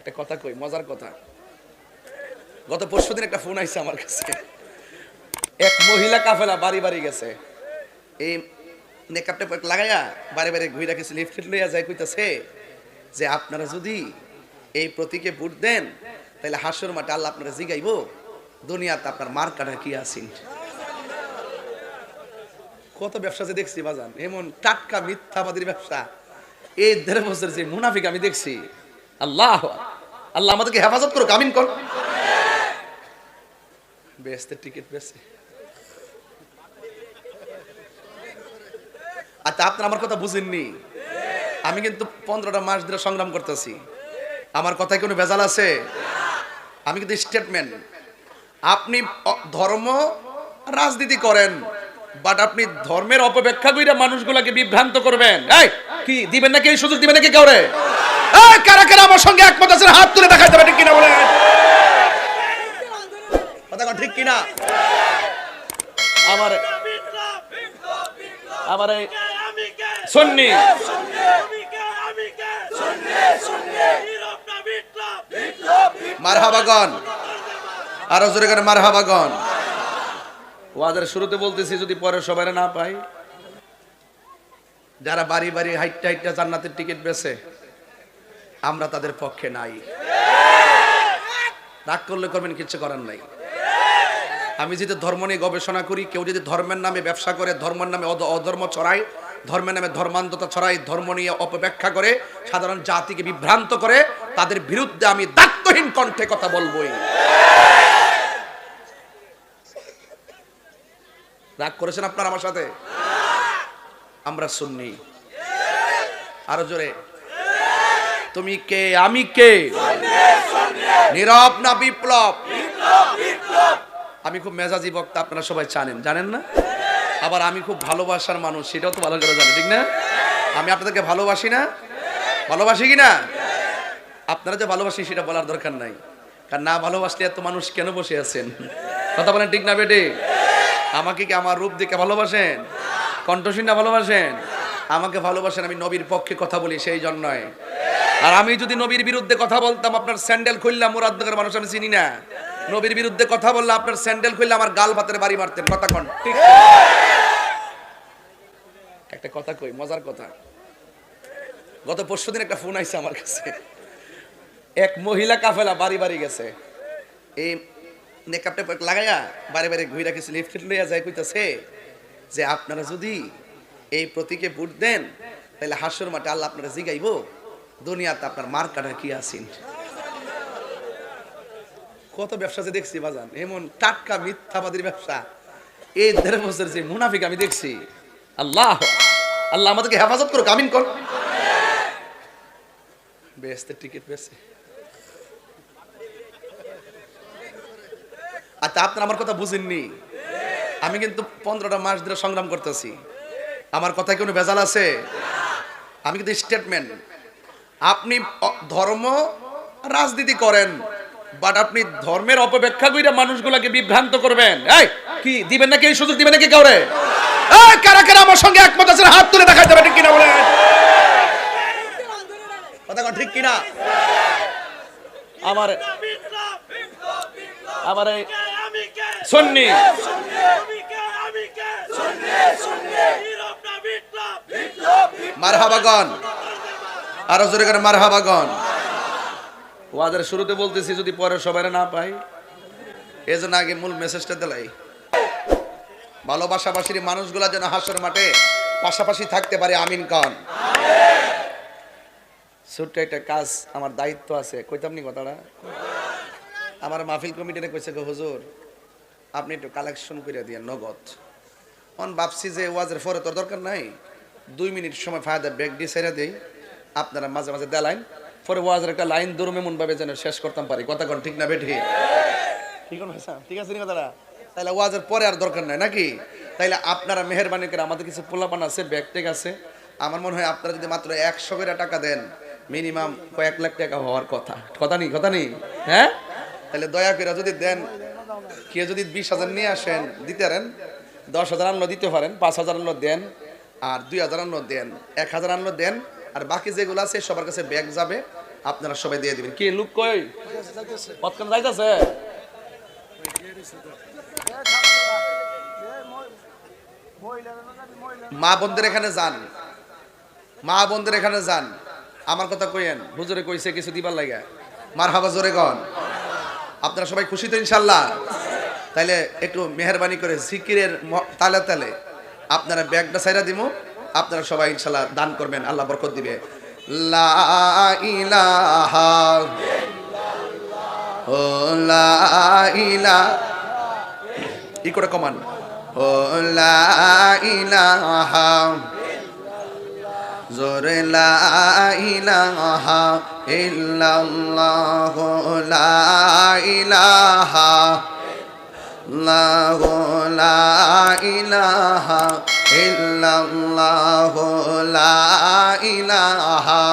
একটা কথা কই, মজার কথা। গত পরশু দিন একটা ফোন আইছে আমার কাছে। এক মহিলা কাফেলা বাড়ি বাড়ি গেছে। এই মেকআপ লাগাইয়া বাড়ি বাড়ি ঘুরে কিছু লিফট লইয়া যায় কইতাছে যে আপনারা যদি এই প্রতীকে ভোট দেন তাহলে হাসর মাঠে আল্লাহ আপনারা জিগাইব। দুনিয়াতে আপনার মার কাটা কি আছেন কত ব্যবসা যে দেখছি বাজান, এমন টাটকা মিথ্যাবাদীর ব্যবসা। এই দেড় বছর যে মুনাফিক আমি দেখছি। আল্লাহ আল্লাহ আমাদেরকে হেফাজত করো কামিন কর বেসতে টিকিট বেসে আচ্ছা আপনার আমার কথা বুঝেননি। আমি কিন্তু পনেরোটা মাস ধরে সংগ্রাম করতেছি। আমার কথায় কোনো ভেজাল আছে? আমি কিন্তু স্টেটমেন্ট। আপনি ধর্ম, রাজনীতি করেন, বাট আপনি ধর্মের অপব্যাখ্যা কইরা মানুষগুলোকে বিভ্রান্ত করবেন। এই, কি, দিবেন নাকি এই সুযোগ, দিবেন নাকি কাউরে? কারা কারা আমার সঙ্গে একমত আছেন? হাত তুলে দেখাইতে ঠিক কিনা কথা ঠিক কিনা? আমার আমার সুন্নি। মারহাবাগন আরও জোরে করে মারহাবাগন শুরুতে বলতেছি, যদি পরে সবাই না পাই যারা বাড়ি বাড়ি হাইটটা হাইটটা জান্নাতের টিকিট বেছে আমরা তাদের পক্ষে নাই। রাগ করলে করবেন, কিচ্ছু করার নাই। আমি যদি ধর্ম নিয়ে গবেষণা করি, কেউ যদি ধর্মের নামে ব্যবসা করে, ধর্মের নামে অধ- অধর্ম ছড়ায়, ধর্মের নামে ধর্মান্ধতা ছড়ায়, ধর্ম নিয়ে অপব্যাখ্যা করে, সাধারণ জাতিকে বিভ্রান্ত করে, তাদের বিরুদ্ধে আমি দায়িত্বহীন কণ্ঠে কথা বলবোই। রাগ করেছেন আপনার আমার সাথে? আমরা শুননি আরও জোরে। তুমি কে? আমি কে? নীরব না বিপ্লব? আমি খুব মেজাজি বক্তা, আপনারা সবাই জানেন। জানেন না? আবার আমি খুব ভালোবাসার মানুষ, সেটাও তো ভালো করে জানেন, ঠিক না? আমি আপনাদেরকে ভালোবাসি না? ভালোবাসি কি না? আপনারা যে ভালোবাসি, সেটা বলার দরকার নাই। কারণ না ভালোবাসলে এত মানুষ কেন বসে আছেন? কথা বলেন ঠিক না, বেটে? আমাকে কি আমার রূপ দেখে ভালোবাসেন? কণ্ঠসীন না ভালোবাসেন? আমাকে ভালোবাসেন, আমি নবীর পক্ষে কথা বলি, সেই জন্যই। আর আমি যদি নবীর বিরুদ্ধে কথা বলতাম, আপনার স্যান্ডেল খুললাম মুরাদনগর মানুষ আমি চিনি না। নবীর বিরুদ্ধে কথা বললে আপনার স্যান্ডেল খুললে আমার গাল ভাতের বাড়ি মারতেন, কথা কন, ঠিক? একটা কথা কই, মজার কথা। গত পরশু দিন একটা ফোন আইছে আমার কাছে। এক মহিলা কাফেলা বাড়ি বাড়ি গেছে। এই মেকআপ লাগাইয়া বাড়ি বাড়ি ঘুরে কিছু লিফট লইয়া যায় কইতাছে যে আপনারা যদি এই প্রতীকে ভোট দেন, তাহলে হাসর মাঠে আল্লাহ আপনারা জিগাইব। দুনিয়াতে আপনার মার কাটা কি আছেন? কত ব্যবসা যে দেখছি বাজান, এমন টাটকা মিথ্যাবাদীর ব্যবসা। এই দেড় বছর যে মুনাফিক আমি দেখছি। আল্লাহ আল্লাহ আমাদেরকে হেফাজত করো কামিন কর। বেসতে টিকিট বেসে আচ্ছা আপনার আমার কথা বুঝেননি। আমি কিন্তু পনেরোটা মাস ধরে সংগ্রাম করতেছি। আমার কথায় কোনো ভেজাল আছে? আমি কিন্তু স্টেটমেন্ট আপনি ধর্ম রাজনীতি করেন বাট আপনি ধর্মের অপব্যাখ্যা কইরা মানুষগুলোকে বিভ্রান্ত করবেন। এই, কি, দিবেন নাকি এই সুযোগ, দিবেন নাকি কাউরে? এই, কারা কারা আমার সঙ্গে একমত আছেন, হাত তুলে দেখাইতে হবে, ঠিক কিনা বলেন? কথা ঠিক কিনা? আমার আমার এই সুন্নি। মারহাবাগন আরও জোরে করে মারহাবাগন ওয়াদের শুরুতে বলতেছি, যদি পরে সবাই না পাই, এজন্য আগে মূল মেসেজটা দিলাই। ভালোবাসাবাসীর মানুষগুলা যেন হাসর মাঠে পাশাপাশি থাকতে পারে, আমিন কন। ছোট্ট একটা কাজ, আমার দায়িত্ব আছে। কইতাম নি কথাটা? আমার মাহফিল কমিটিতে কইছে গো, হুজুর, আপনি একটু কালেকশন করে দিয়ে নগদ। অন ভাবছি যে ওয়াজের পরে তোর দরকার নাই? দুই মিনিট সময় ফায়দা ব্রেক দিয়ে ছেড়ে দেই। আপনারা মাঝে মাঝে দেলাইন। পরে ওয়াজের একটা লাইন দূর এমন ভাবে যেন শেষ করতাম পারি। কথা কোন ঠিক না বেঠি? ঠিক আছে ঠিক আছে কথাটা তাইলে ওয়াজের পরে আর দরকার নাই নাকি? তাইলে আপনারা মেহরবানি করে আমাদের কিছু পোলাপান আছে ব্যাগ টেক আছে? আমার মনে হয় আপনারা যদি মাত্র একশো করে টাকা দেন মিনিমাম কয়েক লাখ টাকা হওয়ার কথা। কথা নেই কথা নেই হ্যাঁ? তাহলে দয়া করে যদি দেন কেউ যদি বিশ হাজার নিয়ে আসেন দিতে পারেন। দশ হাজার আনলো দিতে পারেন পাঁচ হাজার আনলো দেন আর দুই হাজার আনলো দেন এক হাজার আনলো দেন আর বাকি যেগুলো আছে সবার কাছে ব্যাগ যাবে আপনারা সবাই দিয়ে দিবেন। কি লুক কই? কতক্ষণ যাইতেছে? মা বোনদের এখানে যান। মা বোনদের এখানে যান। আমার কথা কইেন হুজুরে কইছে কিছু দিবার লাগে। মার হাবা জোরে গন আপনারা সবাই খুশি তো ইনশাল্লাহ? তাইলে একটু মেহরবানি করে জিকিরের তালে তালে আপনারা ব্যাগটা সাইরা দিমু। আপনারা সবাই ইনশাল্লাহ দান করবেন, আল্লাহ বরকত দিবে। লা ইলাহা ও লা ইলাহা ই করে কমান। ও লা জোরে লা ইলাহা ইল্লাল্লাহ লা লা ইল্লাল্লাহ লা ইলাহা